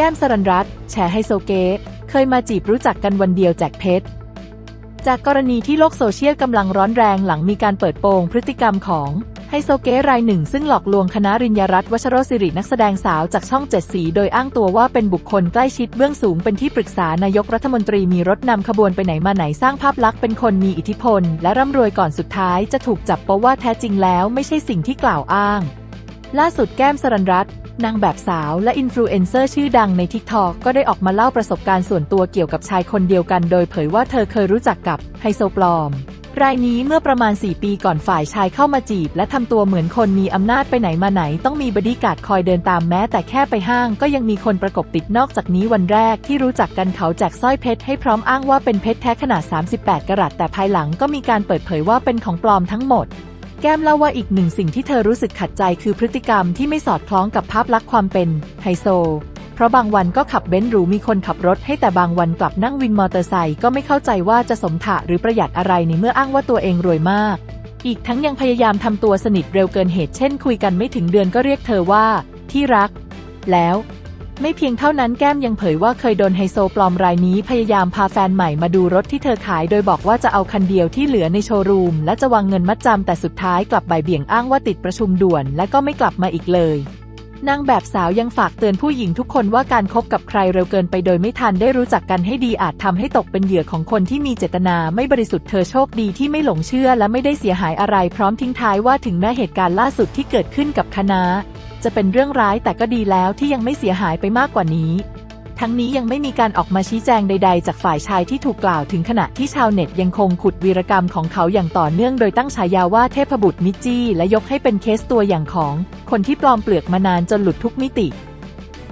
ก้มสรันรัตแชร์ไฮโซเกะเคยมาจีบรู้จักกันวันเดียวแจกเพชร จากกรณีที่โลกโซเชียลกำลังร้อนแรงหลังมีการเปิดโปงพฤติกรรมของไฮโซเกรายหนึ่งซึ่งหลอกลวงคณะริญญารัตน์วชโรศิรินักแสดงสาวจากช่องเจ็ดสีโดยอ้างตัวว่าเป็นบุคคลใกล้ชิดเบื้องสูงเป็นที่ปรึกษานายกรัฐมนตรีมีรถนำขบวนไปไหนมาไหนสร้างภาพลักษณ์เป็นคนมีอิทธิพล และร่ำรวยก่อนสุดท้ายจะถูกจับเพราะว่าแท้จริงแล้วไม่ใช่สิ่งที่กล่าวอ้าง ล่าสุดแก้มสรันรัตน์ นางแบบสาวและอินฟลูเอนเซอร์ชื่อดังใน TikTok ก็ได้ออกมาเล่าประสบการณ์ส่วนตัวเกี่ยวกับชายคนเดียวกัน โดยเผยว่าเธอเคยรู้จักกับไฮโซปลอม รายนี้เมื่อประมาณ 4 ปีก่อนฝ่ายชายเข้ามาจีบ และทำตัวเหมือนคนมีอำนาจไปไหนมาไหน ต้องมีบอดี้การ์ดคอยเดินตามแม้ แต่แค่ไปห้างก็ยังมีคนประกบติดนอกจากนี้วันแรกที่รู้จักกันเขาแจกสร้อยเพชรให้พร้อมอ้างว่าเป็นเพชรแท้ขนาด 38 กรัตแต่ภายหลังก็มีการเปิดเผยว่าเป็นของปลอมทั้งหมด แก้มเล่าว่าอีกหนึ่งสิ่งที่เธอรู้สึกขัดใจคือพฤติกรรมที่ไม่สอดคล้องกับภาพลักษณ์ความเป็นไฮโซ เพราะบางวันก็ขับเบนซ์หรูมีคนขับรถให้แต่บางวันกลับนั่งวินมอเตอร์ไซค์ก็ไม่เข้าใจว่าจะสมถะหรือประหยัดอะไรในเมื่ออ้างว่าตัวเองรวยมาก อีกทั้งยังพยายามทำตัวสนิทเร็วเกินเหตุเช่น คุยกันไม่ถึงเดือนก็เรียกเธอว่า ที่รัก แล้ว ไม่เพียงเท่านั้นแก้มยังเผยว่าเคยโดนไฮโซปลอมรายนี้พยายามพาแฟนใหม่มาดูรถที่เธอขาย โดยบอกว่าจะเอาคันเดียวที่เหลือในโชว์รูม และจะวางเงินมัดจำแต่สุดท้ายกลับบ่ายเบี่ยงอ้างว่าติดประชุมด่วน และก็ไม่กลับมาอีกเลยนางแบบสาวยังฝากเตือนผู้หญิงทุกคนว่าการคบกับใครเร็วเกินไปโดยไม่ทันได้รู้จักกันให้ดีอาจทำให้ตกเป็นเหยื่อของคนที่มีเจตนาไม่บริสุทธิ์เธอโชคดีที่ไม่หลงเชื่อและไม่ได้เสียหายอะไรพร้อมทิ้งท้ายว่าถึงแม้เหตุการณ์ล่าสุดที่เกิดขึ้นกับคณะ จะเป็นเรื่องร้ายแต่ก็ดีแล้วที่ยังไม่เสียหายไปมากกว่านี้ ทั้งนี้ยังไม่มีการออกมาชี้แจงใด ๆ จากฝ่ายชายที่ถูกกล่าวถึงขณะที่ชาวเน็ตยังคงขุดวีรกรรมของเขาอย่างต่อเนื่องโดยตั้งฉายาว่าเทพบุตรมิจจี้และยกให้เป็นเคสตัวอย่างของ คนที่ปลอมเปลือกมานานจนหลุดทุกมิติ